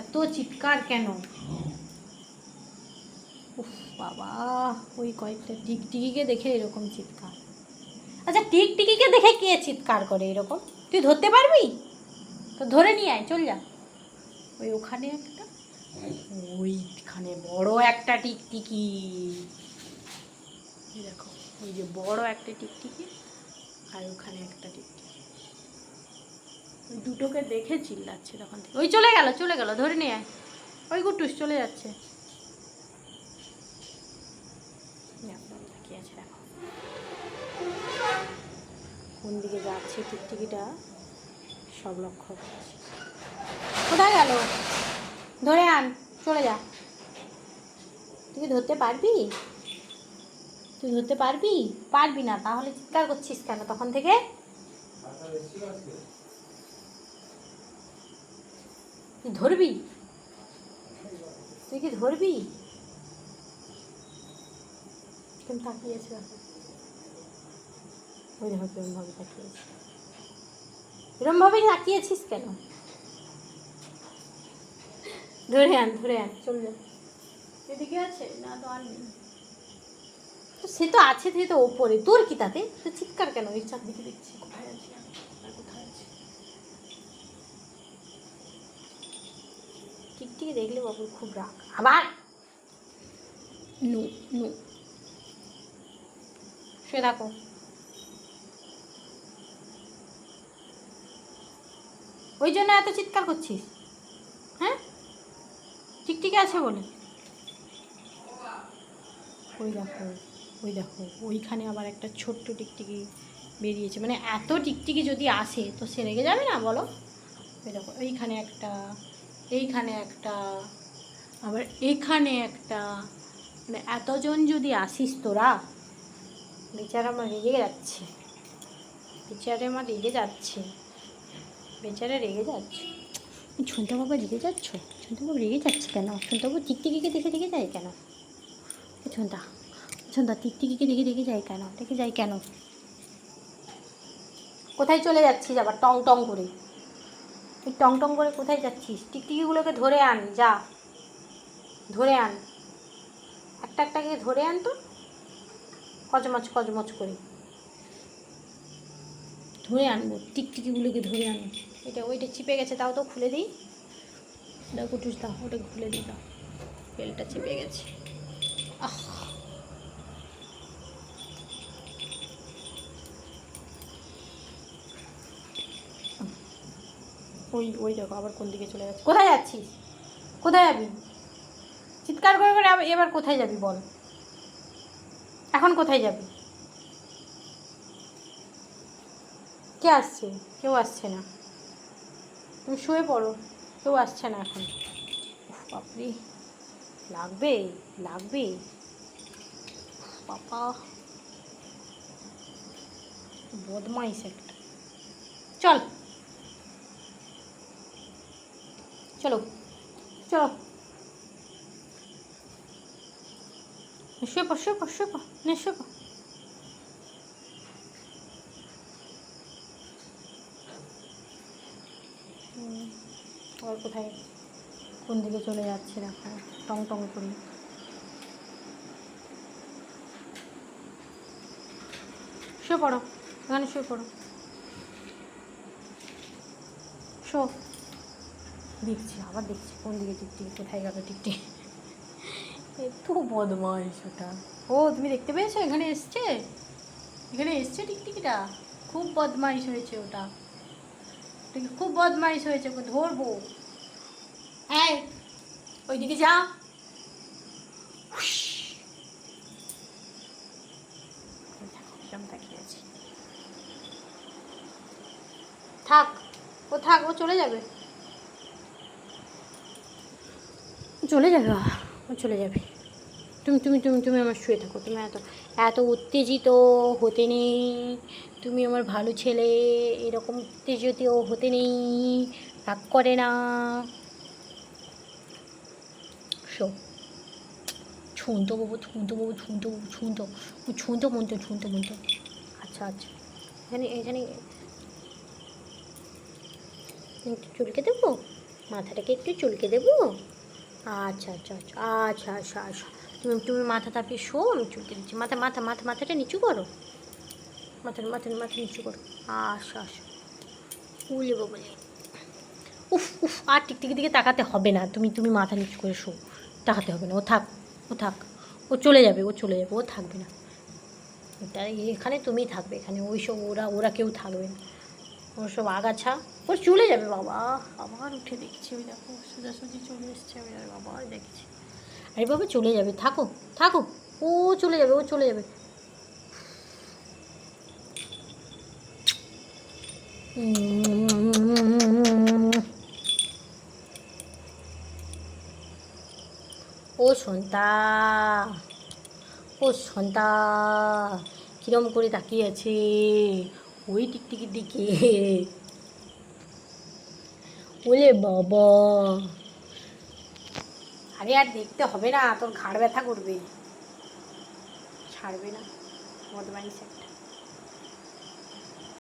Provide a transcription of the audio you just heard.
এত চিৎকার কেন? উফ বাবা, ওই কয়েকটা টিকটিকিকে দেখে এরকম চিৎকার। আচ্ছা টিকটিকিকে দেখে কে চিৎকার করে এরকম? তুই ধরতে পারবি? তো ধরে নিয়ে আয়, চল যা। ওই ওখানে একটা, ওইখানে বড় একটা টিকটিকি। দেখো ওই যে বড় একটা টিকটিকি, আর ওখানে একটা টিকটিকি। ওই দুটোকে দেখে চিল্লাচ্ছে তখন থেকে। ওই চলে গেল চলে গেল ধরে নিয়ে আয়। ওই গুটুস চলে যাচ্ছে। দেখো, কোন দিকে যাচ্ছে টিকটিকিটা? সব লক্ষ্য কোথায় গেল? ধরে আন চলে যা। তুই ধরতে পারবি? তুই ধরতে পারবি? পারবি না তাহলে চিৎকার করছিস কেন তখন থেকে? তুই ধরবি? তুই কি ধরবি? কেমন তাকিয়েছে ওই দেখো কেমনভাবে তাকিয়েছে। এরমভাবেই তাকিয়েছিস কেন? ধরে আন ধরে আন চল যা। এদিকে আছে? না তো আর নেই। সে তো আছে সে তো ওপরে। তোর কি তাতে? তো চিৎকার কেন? ওই চারদিকে দেখছি। কোথায় আছে আর কোথায় আছে টিকটিকি দেখলে বাবুর খুব রাগ। আবার? নু নু। সে দেখো ওই জন্য এত চিৎকার করছিস? হ্যাঁ? টিকটিকি আছে বলে। ওই দেখো ওই দেখো ওইখানে আবার একটা ছোট্ট টিকটিকি বেরিয়েছে। মানে এত টিকটিকি যদি আসে তো সে রেগে যাবে না বলো? ওই দেখো এইখানে একটা এইখানে একটা, আবার এখানে একটা। মানে এতজন যদি আসিস তোরা, বেচারা আমার রেগে যাচ্ছে। বেচারা আমার রেগে যাচ্ছে। বেচারা রেগে যাচ্ছে। ঝুনটা বাবা রেগে যাচ্ছ? ঝুনটা বাবা রেগে যাচ্ছে কেন? ঝুনটা বাবু টিকটিকিকে দেখে দেখে যায় কেন? ঝুনটা ঝুনটা টিকটিকিকে দেখে দেখে যায় কেন? দেখে যায় কেন? কোথায় চলে যাচ্ছিস আবার টং টং করে? তুই টং টং করে কোথায় যাচ্ছিস? টিকটিকিগুলোকে ধরে আন, যা। ধরে আন। একটা একটাকে ধরে আন তো। কচমচ কচমচ করে। ধরে আনব, টিকটিকিগুলোকে ধরে আনব। এটা, ওইটা চিপে গেছে তাও তো, খুলে দিই। দাও, কুটুস, দাও, ওটা খুলে দিই, দাও। বেলটা চিপে গেছে। আহ! ওই ওই দেখো, আবার কোন দিকে চলে যাচ্ছে? কোথায় যাচ্ছিস? কোথায় যাবি? চিৎকার করে করে এবার কোথায় যাবি বল? এখন কোথায় যাবি? কে আসছে? কেউ আসছে না। তুমি শুয়ে পড়ো, কেউ আসছে না এখন। বাপরে। লাগবে লাগবে। বাবা। বদমাইশ একটা। চল। চলো। চলো। শুয়ে পড় শুয়ে পড় শুয়ে পড় নে শুয়ে পড়। আবার কোথায়? কোন দিকে চলে যাচ্ছে দেখো টং টং করে। শুয়ে পড়ো এখানে শুয়ে পড়ো। শো। দেখছি, আবার দেখছি কোন দিকে টিকটিকি, কোথায় গেল টিকটিকি। এত বদমাইশ ওটা। ও, তুমি দেখতে পেয়েছ? এখানে এসছে? এখানে এসছে টিকটিকিটা? খুব বদমাইশ হয়েছে ওটা। খুব বদমাইশ হয়েছে ওকে ধরবো। হ্যাঁ ওইদিকে যা। থাক, ও থাক, ও চলে যাবে। চলে যাবে ও চলে যাবে। তুমি তুমি তুমি তুমি আমার শুয়ে থাকো, তুমি এত এত উত্তেজিত হতে নেই। তুমি আমার ভালো ছেলে, এরকম উত্তেজিত হতে নেই, রাগ করে না। শো। ছুঁতো বাবু ছুঁতো বাবু ছুঁতো বাবু ছুঁতো মনতো ছুঁতো মনতো আচ্ছা আচ্ছা। এখানে এখানে একটু চুলকে দেবো? মাথাটাকে একটু চুলকে দেবো? আচ্ছা আচ্ছা আচ্ছা আচ্ছা আচ্ছা আচ্ছা। তুমি তুমি মাথা তাপিয়ে শো, আমি চুলকে দিচ্ছি। মাথা মাথা মাথা, মাথাটা নিচু করো। মাথার মাথা মাথা নিচু করো। আচ্ছা আচ্ছা। উলে বলে উফ উফ, আর টিকটিকি দিকে তাকাতে হবে না। তুমি তুমি মাথা নিচু করে শো। তাকাতে হবে না। ও থাক ও থাক। ও চলে যাবে, ও চলে যাবে, ও থাকবে না। এটা এখানে তুমি থাকবে, এখানে ওই সব ওরা ওরা কেউ থাকবে না। ওর সব আগাছা। ও চলে যাবে বাবা। আবার উঠে দেখছি ওই দেখো, সোজাসুজি চলে এসছে আমি, আর বাবা দেখছি। আরে বাবা, চলে যাবে, থাকো থাকো। ও চলে যাবে, ও চলে যাবে। ও সন্তা ও সন্তা, কিরম করে তাকিয়ে আছে? ওই টিকটিকির দিকে। ওলে বাবা। আরে আর দেখতে হবে না, তোর ঘাড় ব্যথা করবে। ছাড়বে না মদ একটা।